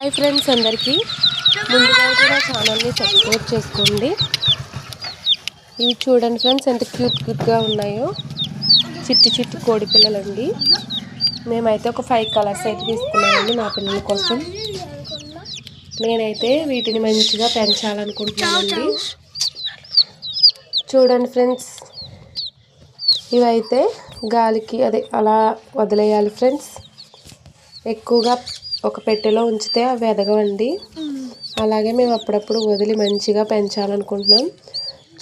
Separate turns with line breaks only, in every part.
Hi friends అందరికీ. ముందుగా అయితే ఛానల్ని సబ్స్క్రైబ్ చేసుకోండి. ఇవి చూడండి ఫ్రెండ్స్ ఎంత క్యూట్ క్యూట్గా ఉన్నాయో. చిట్టి చిట్టి కోడి పిల్లలండి. మేమైతే ఒక ఫైవ్ కలర్స్ అయితే తీసుకున్నామండి మా పిల్లల కోసం. నేనైతే వీటిని మంచిగా పెంచాలనుకుంటున్నానండి. చూడండి ఫ్రెండ్స్. ఇవైతే గాలికి అదే అలా వదిలేయాలి ఫ్రెండ్స్. ఎక్కువగా ఒక పెట్టెలో ఉంచితే అవి ఎదగవండి అలాగే మేము అప్పుడప్పుడు వదిలి మంచిగా పెంచాలనుకుంటున్నాం.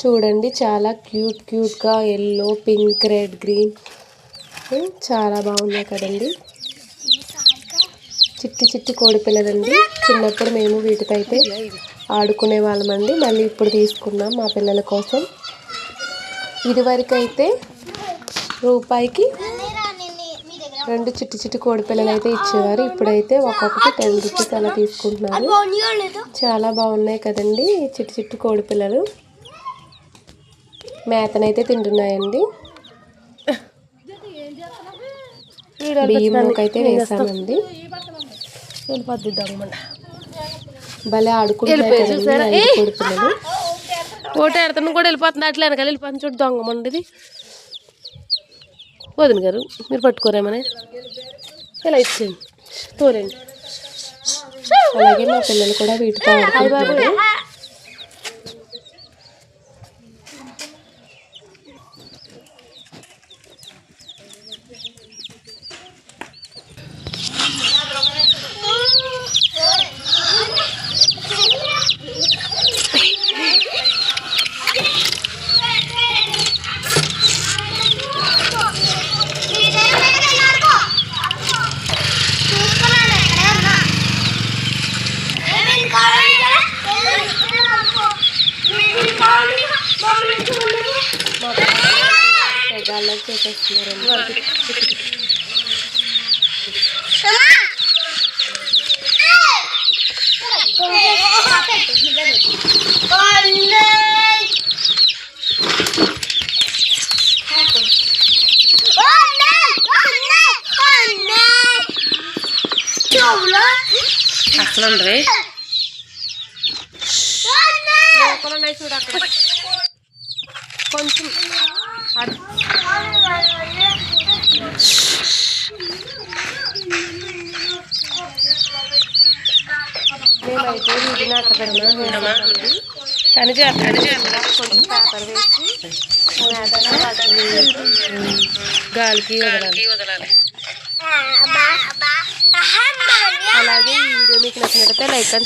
చూడండి చాలా క్యూట్ క్యూట్గా ఎల్లో పింక్ రెడ్ గ్రీన్. చాలా బాగున్నాయి కదండి. చిట్టి చిట్టి కోడి పిల్లలండి. చిన్నప్పుడు మేము వీటితో అయితే ఆడుకునే వాళ్ళమండి. మళ్ళీ ఇప్పుడు తీసుకున్నాం మా పిల్లల కోసం. ఇదివరకైతే రూపాయికి రెండు చిట్టి చిట్టి కోడి పిల్లలు అయితే ఇచ్చేవారు. ఇప్పుడైతే ఒక్కొక్కటి టెన్ రూపీస్ అలా తీసుకుంటున్నారు. చాలా బాగున్నాయి కదండి చిట్టి చిట్టి కోడి పిల్లలు. మేతనైతే తింటున్నాయండి. బియ్యంలోకి అయితే వేసామండి. భలే ఆడుకుంటున్నారు కదండి ఐదు కోడి పిల్లలు.
కూడా వెళ్ళిపోతుంది అట్లా వెనకాల వెళ్ళిపోతుంది చూడు దొంగమండి ఇది వదిన గారు మీరు పట్టుకోరేమని. ఇలా ఇచ్చేయండి తోలండి
అలాగే మా పిల్లలు కూడా వీటితో తెగాళ్ళకి చేసేస్తున్నారండి
అసలు ఉండవే
చూడు అక్కడ కొంచెం మేమైతే
కానీ చేస్తాడు
కొంచెం పేపర్ వేసి
గాలికి వదలాలి.
అలాగే ఈ వీడియో మీకు నచ్చినట్లయితే లైక్ అండ్